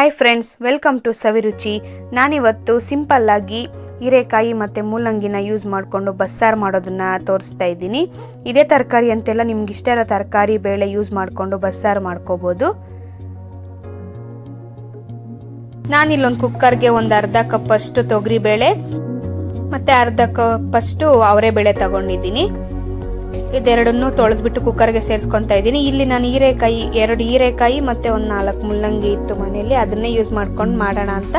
Hi friends welcome to Saviruchi ನಾನಿವತ್ತು ಸಿಂಪಲ್ಲಾಗಿ ಹೀರೆಕಾಯಿ ಮತ್ತು ಮೂಲಂಗಿನ ಯೂಸ್ ಮಾಡಿಕೊಂಡು ಬಸ್ಸಾರು ಮಾಡೋದನ್ನು ತೋರಿಸ್ತಾ ಇದ್ದೀನಿ. ಇದೇ ತರಕಾರಿ ಅಂತೆಲ್ಲ ನಿಮ್ಗೆ ಇಷ್ಟ ಇರೋ ತರಕಾರಿ, ಬೇಳೆ ಯೂಸ್ ಮಾಡಿಕೊಂಡು ಬಸ್ಸಾರು ಮಾಡ್ಕೋಬೋದು. ನಾನಿಲ್ಲೊಂದು ಕುಕ್ಕರ್ಗೆ ಒಂದು ಅರ್ಧ ಕಪ್ಪಷ್ಟು ತೊಗರಿಬೇಳೆ ಮತ್ತು ಅರ್ಧ ಕಪ್ಪಷ್ಟು ಅವರೇ ಬೇಳೆ ತಗೊಂಡಿದ್ದೀನಿ. ಇದೆರಡನ್ನು ತೊಳೆದ್ಬಿಟ್ಟು ಕುಕ್ಕರ್ಗೆ ಸೇರಿಸ್ಕೊತಾ ಇದ್ದೀನಿ. ಇಲ್ಲಿ ನಾನು ಹೀರೆಕಾಯಿ, ಎರಡು ಹೀರೆಕಾಯಿ ಮತ್ತು ಒಂದು ನಾಲ್ಕು ಮುಲ್ಲಂಗಿ ಇತ್ತು ಮನೆಯಲ್ಲಿ. ಅದನ್ನೇ ಯೂಸ್ ಮಾಡ್ಕೊಂಡು ಮಾಡೋಣ ಅಂತ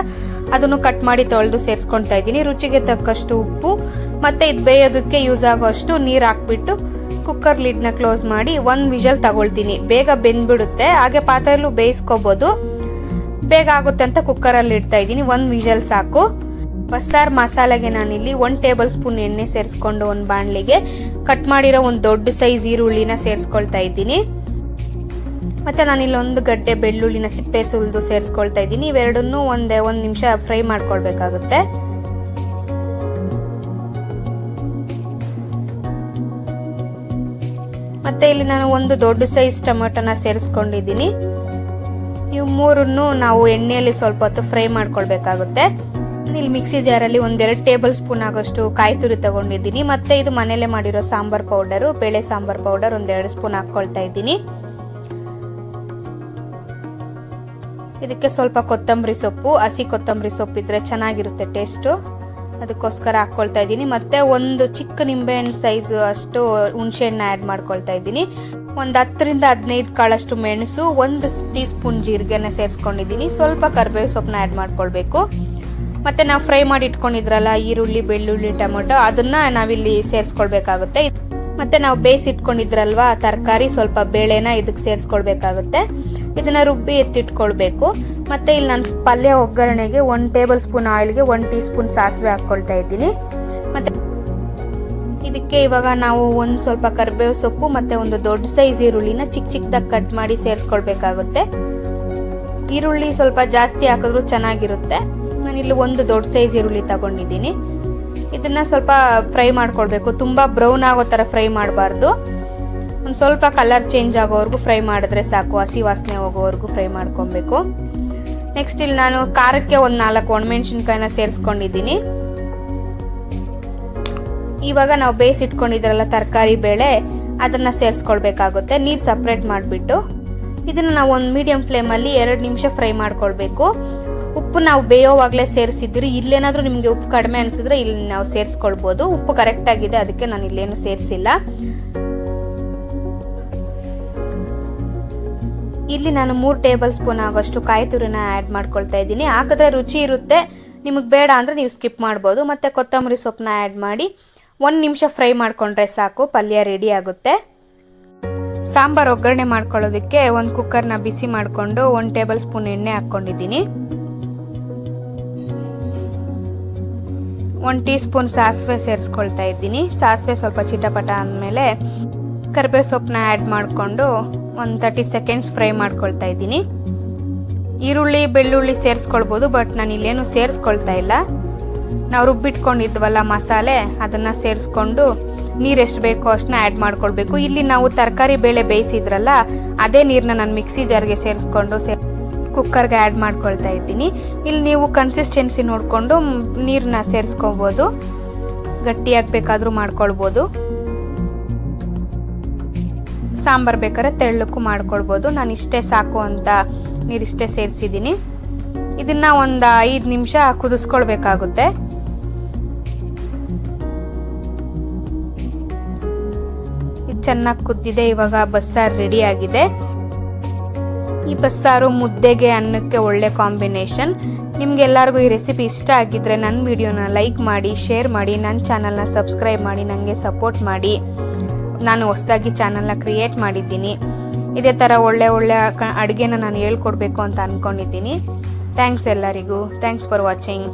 ಅದನ್ನು ಕಟ್ ಮಾಡಿ ತೊಳೆದು ಸೇರಿಸ್ಕೊತಾ ಇದ್ದೀನಿ. ರುಚಿಗೆ ತಕ್ಕಷ್ಟು ಉಪ್ಪು ಮತ್ತು ಇದು ಬೇಯೋದಕ್ಕೆ ಯೂಸ್ ಆಗೋಷ್ಟು ನೀರು ಹಾಕ್ಬಿಟ್ಟು ಕುಕ್ಕರ್ ಲಿಡ್ನ ಕ್ಲೋಸ್ ಮಾಡಿ ಒಂದು ವಿಷಲ್ ತಗೊಳ್ತೀನಿ. ಬೇಗ ಬೆಂದ್ಬಿಡುತ್ತೆ. ಹಾಗೆ ಪಾತ್ರೆಯಲ್ಲೂ ಬೇಯಿಸ್ಕೋಬೋದು. ಬೇಗ ಆಗುತ್ತೆ ಅಂತ ಕುಕ್ಕರಲ್ಲಿ ಇಡ್ತಾ ಇದ್ದೀನಿ. ಒಂದು ವಿಷಲ್ ಸಾಕು. ಬಸ್ಸಾರ್ ಮಸಾಲೆಗೆ ನಾನಿಲ್ಲಿ ಒಂದು ಟೇಬಲ್ ಸ್ಪೂನ್ ಎಣ್ಣೆ ಸೇರಿಸ್ಕೊಂಡು ಒಂದು ಬಾಣಲಿಗೆ ಕಟ್ ಮಾಡಿರೋ ಒಂದು ದೊಡ್ಡ ಸೈಜ್ ಈರುಳ್ಳಿನ ಸೇರಿಸ್ಕೊಳ್ತಾ ಇದ್ದೀನಿ. ಮತ್ತು ನಾನಿಲ್ಲಿ ಒಂದು ಗಡ್ಡೆ ಬೆಳ್ಳುಳ್ಳಿನ ಸಿಪ್ಪೆ ಸುಲಿದು ಸೇರಿಸ್ಕೊಳ್ತಾ ಇದ್ದೀನಿ. ಇವೆರಡನ್ನೂ ಒಂದೇ ಒಂದು ನಿಮಿಷ ಫ್ರೈ ಮಾಡ್ಕೊಳ್ಬೇಕಾಗುತ್ತೆ. ಮತ್ತು ಇಲ್ಲಿ ನಾನು ಒಂದು ದೊಡ್ಡ ಸೈಜ್ ಟೊಮೆಟೊನ ಸೇರಿಸ್ಕೊಂಡಿದ್ದೀನಿ. ಇವು ಮೂರನ್ನು ನಾವು ಎಣ್ಣೆಯಲ್ಲಿ ಸ್ವಲ್ಪ ಹೊತ್ತು ಫ್ರೈ ಮಾಡ್ಕೊಳ್ಬೇಕಾಗುತ್ತೆ. ಇಲ್ಲಿ ಮಿಕ್ಸಿ ಜಾರಲ್ಲಿ ಒಂದೆರಡು ಟೇಬಲ್ ಸ್ಪೂನ್ ಆಗೋಷ್ಟು ಕಾಯಿ ತುರಿ ತಗೊಂಡಿದ್ದೀನಿ. ಮತ್ತೆ ಇದು ಮನೆಯಲ್ಲೇ ಮಾಡಿರೋ ಸಾಂಬಾರ್ ಪೌಡರು ಬೇಳೆ ಸಾಂಬಾರ್ ಪೌಡರ್ ಒಂದೆರಡು ಸ್ಪೂನ್ ಹಾಕ್ಕೊಳ್ತಾ ಇದ್ದೀನಿ. ಇದಕ್ಕೆ ಸ್ವಲ್ಪ ಕೊತ್ತಂಬರಿ ಸೊಪ್ಪು, ಹಸಿ ಕೊತ್ತಂಬರಿ ಸೊಪ್ಪು ಇದ್ರೆ ಚೆನ್ನಾಗಿರುತ್ತೆ ಟೇಸ್ಟು ಅದಕ್ಕೋಸ್ಕರ ಹಾಕ್ಕೊಳ್ತಾ ಇದ್ದೀನಿ. ಮತ್ತೆ ಒಂದು ಚಿಕ್ಕ ನಿಂಬೆಹಣ್ಣು ಸೈಜ್ ಅಷ್ಟು ಹುಣಸೆಹಣ್ಣು ಆ್ಯಡ್ ಮಾಡ್ಕೊಳ್ತಾ ಇದ್ದೀನಿ. ಒಂದು ಹತ್ತರಿಂದ ಹದಿನೈದು ಕಾಳಷ್ಟು ಮೆಣಸು, ಒಂದು ಟೀ ಸ್ಪೂನ್ ಜೀರಿಗೆನ ಸೇರಿಸ್ಕೊಂಡಿದ್ದೀನಿ. ಸ್ವಲ್ಪ ಕರಿಬೇವು ಸೊಪ್ಪನ್ನ ಆ್ಯಡ್ ಮಾಡ್ಕೊಳ್ಬೇಕು. ಮತ್ತು ನಾವು ಫ್ರೈ ಮಾಡಿ ಇಟ್ಕೊಂಡಿದ್ರಲ್ಲ, ಈರುಳ್ಳಿ, ಬೆಳ್ಳುಳ್ಳಿ, ಟೊಮೊಟೊ, ಅದನ್ನು ನಾವಿಲ್ಲಿ ಸೇರಿಸ್ಕೊಳ್ಬೇಕಾಗುತ್ತೆ. ಮತ್ತು ನಾವು ಬೇಯಿಸಿ ಇಟ್ಕೊಂಡಿದ್ರಲ್ವಾ, ತರಕಾರಿ ಸ್ವಲ್ಪ ಬೇಳೆನ ಇದಕ್ಕೆ ಸೇರಿಸ್ಕೊಳ್ಬೇಕಾಗುತ್ತೆ. ಇದನ್ನು ರುಬ್ಬಿ ಎತ್ತಿಟ್ಕೊಳ್ಬೇಕು. ಮತ್ತು ಇಲ್ಲಿ ನಾನು ಪಲ್ಯ ಒಗ್ಗರಣೆಗೆ ಒನ್ ಟೇಬಲ್ ಸ್ಪೂನ್ ಆಯಿಲ್ಗೆ ಒನ್ ಟೀ ಸ್ಪೂನ್ ಸಾಸಿವೆ ಹಾಕ್ಕೊಳ್ತಾ ಇದ್ದೀನಿ. ಮತ್ತು ಇದಕ್ಕೆ ಇವಾಗ ನಾವು ಒಂದು ಸ್ವಲ್ಪ ಕರಿಬೇವು ಸೊಪ್ಪು ಮತ್ತು ಒಂದು ದೊಡ್ಡ ಸೈಜ್ ಈರುಳ್ಳಿನ ಚಿಕ್ಕ ಚಿಕ್ಕದಾಗಿ ಕಟ್ ಮಾಡಿ ಸೇರಿಸ್ಕೊಳ್ಬೇಕಾಗುತ್ತೆ. ಈರುಳ್ಳಿ ಸ್ವಲ್ಪ ಜಾಸ್ತಿ ಹಾಕಿದ್ರೂ ಚೆನ್ನಾಗಿರುತ್ತೆ. ನಾನಿಲ್ಲಿ ಒಂದು ದೊಡ್ಡ ಸೈಜ್ ಈರುಳ್ಳಿ ತಗೊಂಡಿದ್ದೀನಿ. ಇದನ್ನು ಸ್ವಲ್ಪ ಫ್ರೈ ಮಾಡ್ಕೊಳ್ಬೇಕು. ತುಂಬ ಬ್ರೌನ್ ಆಗೋ ಥರ ಫ್ರೈ ಮಾಡಬಾರ್ದು. ಒಂದು ಸ್ವಲ್ಪ ಕಲರ್ ಚೇಂಜ್ ಆಗೋವರೆಗೂ ಫ್ರೈ ಮಾಡಿದ್ರೆ ಸಾಕು. ಹಸಿ ವಾಸನೆ ಹೋಗೋವರೆಗೂ ಫ್ರೈ ಮಾಡ್ಕೊಬೇಕು ನೆಕ್ಸ್ಟ್ ಇಲ್ಲಿ ನಾನು ಖಾರಕ್ಕೆ ಒಂದು ನಾಲ್ಕು ಒಣಮೆಣ್ಸಿನ್ಕಾಯಿನ ಸೇರಿಸ್ಕೊಂಡಿದ್ದೀನಿ. ಇವಾಗ ನಾವು ಬೇಯಿಸಿಟ್ಕೊಂಡಿದ್ರಲ್ಲ ತರಕಾರಿ ಬೇಳೆ, ಅದನ್ನು ಸೇರಿಸ್ಕೊಳ್ಬೇಕಾಗುತ್ತೆ. ನೀರು ಸಪ್ರೇಟ್ ಮಾಡಿಬಿಟ್ಟು. ಇದನ್ನು ನಾವು ಒಂದು ಮೀಡಿಯಂ ಫ್ಲೇಮಲ್ಲಿ ಎರಡು ನಿಮಿಷ ಫ್ರೈ ಮಾಡ್ಕೊಳ್ಬೇಕು. ಉಪ್ಪು ನಾವು ಬೇಯೋವಾಗಲೇ ಸೇರಿಸಿದ್ರಿ ಇಲ್ಲೇನಾದರೂ ನಿಮಗೆ ಉಪ್ಪು ಕಡಿಮೆ ಅನಿಸಿದ್ರೆ ಇಲ್ಲಿ ನಾವು ಸೇರಿಸ್ಕೊಳ್ಬೋದು. ಉಪ್ಪು ಕರೆಕ್ಟಾಗಿದೆ ಅದಕ್ಕೆ ನಾನು ಇಲ್ಲೇನು ಸೇರಿಸಿಲ್ಲ. ಇಲ್ಲಿ ನಾನು ಮೂರು ಟೇಬಲ್ ಸ್ಪೂನ್ ಆಗೋಷ್ಟು ಕಾಯಿ ತುರಿನ ಆ್ಯಡ್ ಮಾಡ್ಕೊಳ್ತಾ ಇದ್ದೀನಿ. ಹಾಕಿದ್ರೆ ರುಚಿ ಇರುತ್ತೆ. ನಿಮಗೆ ಬೇಡ ಅಂದರೆ ನೀವು ಸ್ಕಿಪ್ ಮಾಡ್ಬೋದು. ಮತ್ತು ಕೊತ್ತಂಬರಿ ಸೊಪ್ಪನ್ನ ಆ್ಯಡ್ ಮಾಡಿ ಒಂದು ನಿಮಿಷ ಫ್ರೈ ಮಾಡಿಕೊಂಡ್ರೆ ಸಾಕು, ಪಲ್ಯ ರೆಡಿ ಆಗುತ್ತೆ. ಸಾಂಬಾರು ಒಗ್ಗರಣೆ ಮಾಡ್ಕೊಳ್ಳೋದಕ್ಕೆ ಒಂದು ಕುಕ್ಕರ್ನ ಬಿಸಿ ಮಾಡಿಕೊಂಡು ಒಂದು ಟೇಬಲ್ ಸ್ಪೂನ್ ಎಣ್ಣೆ ಹಾಕ್ಕೊಂಡಿದ್ದೀನಿ. ಒಂದು ಟೀ ಸ್ಪೂನ್ ಸಾಸಿವೆ ಸೇರಿಸ್ಕೊಳ್ತಾ ಇದ್ದೀನಿ. ಸಾಸಿವೆ ಸ್ವಲ್ಪ ಚಿಟಪಟ ಅಂದಮೇಲೆ ಕರಿಬೇವು ಸೊಪ್ಪನ್ನ ಆ್ಯಡ್ ಮಾಡಿಕೊಂಡು ಒಂದು ತರ್ಟಿ ಸೆಕೆಂಡ್ಸ್ ಫ್ರೈ ಮಾಡ್ಕೊಳ್ತಾ ಇದ್ದೀನಿ. ಈರುಳ್ಳಿ, ಬೆಳ್ಳುಳ್ಳಿ ಸೇರಿಸ್ಕೊಳ್ಬೋದು ಬಟ್ ನಾನು ಇಲ್ಲೇನು ಸೇರಿಸ್ಕೊಳ್ತಾ ಇಲ್ಲ. ನಾವು ರುಬ್ಬಿಟ್ಕೊಂಡಿದ್ವಲ್ಲ ಮಸಾಲೆ, ಅದನ್ನು ಸೇರಿಸ್ಕೊಂಡು ನೀರು ಎಷ್ಟು ಬೇಕೋ ಅಷ್ಟನ್ನ ಆ್ಯಡ್ ಮಾಡ್ಕೊಳ್ಬೇಕು. ಇಲ್ಲಿ ನಾವು ತರಕಾರಿ ಬೇಳೆ ಬೇಯಿಸಿದ್ರಲ್ಲ, ಅದೇ ನೀರನ್ನ ನಾನು ಮಿಕ್ಸಿ ಜಾರ್ಗೆ ಸೇರಿಸ್ಕೊಂಡು ಸೇ ಕುಕ್ಕರ್ಗೆ ಆ್ಯಡ್ ಮಾಡ್ಕೊಳ್ತಾ ಇದ್ದೀನಿ. ಇಲ್ಲಿ ನೀವು ಕನ್ಸಿಸ್ಟೆನ್ಸಿ ನೋಡಿಕೊಂಡು ನೀರನ್ನ ಸೇರಿಸ್ಕೊಬೋದು. ಗಟ್ಟಿಯಾಗಿ ಬೇಕಾದರೂ ಮಾಡ್ಕೊಳ್ಬೋದು. ಸಾಂಬಾರು ಬೇಕಾದ್ರೆ ತೆಳ್ಳಕ್ಕೂ ಮಾಡ್ಕೊಳ್ಬೋದು. ನಾನು ಇಷ್ಟೇ ಸಾಕು ಅಂತ ನೀರಿಷ್ಟೇ ಸೇರಿಸಿದ್ದೀನಿ. ಇದನ್ನು ಒಂದು ಐದು ನಿಮಿಷ ಕುದಿಸ್ಕೊಳ್ಬೇಕಾಗುತ್ತೆ. ಇದು ಚೆನ್ನಾಗಿ ಕುದ್ದಿದೆ. ಇವಾಗ ಬಸ್ಸಾರು ರೆಡಿ ಆಗಿದೆ. ಈ ಬಸ್ಸಾರು ಮುದ್ದೆಗೆ ಅನ್ನಕ್ಕೆ ಒಳ್ಳೆ ಕಾಂಬಿನೇಷನ್. ನಿಮಗೆಲ್ಲರಿಗೂ ಈ ರೆಸಿಪಿ ಇಷ್ಟ ಆಗಿದ್ರೆ ನನ್ನ ವಿಡಿಯೋನ ಲೈಕ್ ಮಾಡಿ, ಶೇರ್ ಮಾಡಿ ನನ್ನ ಚಾನಲ್ನ ಸಬ್ಸ್ಕ್ರೈಬ್ ಮಾಡಿ ನನಗೆ ಸಪೋರ್ಟ್ ಮಾಡಿ. ನಾನು ಹೊಸದಾಗಿ ಚಾನಲ್ನ ಕ್ರಿಯೇಟ್ ಮಾಡಿದ್ದೀನಿ. ಇದೇ ಥರ ಒಳ್ಳೆ ಒಳ್ಳೆ ಅಡುಗೆನ ನಾನು ಹೇಳ್ಕೊಡ್ಬೇಕು ಅಂತ ಅಂದ್ಕೊಂಡಿದ್ದೀನಿ ಥ್ಯಾಂಕ್ಸ್ ಎಲ್ಲರಿಗೂ. Thanks for watching.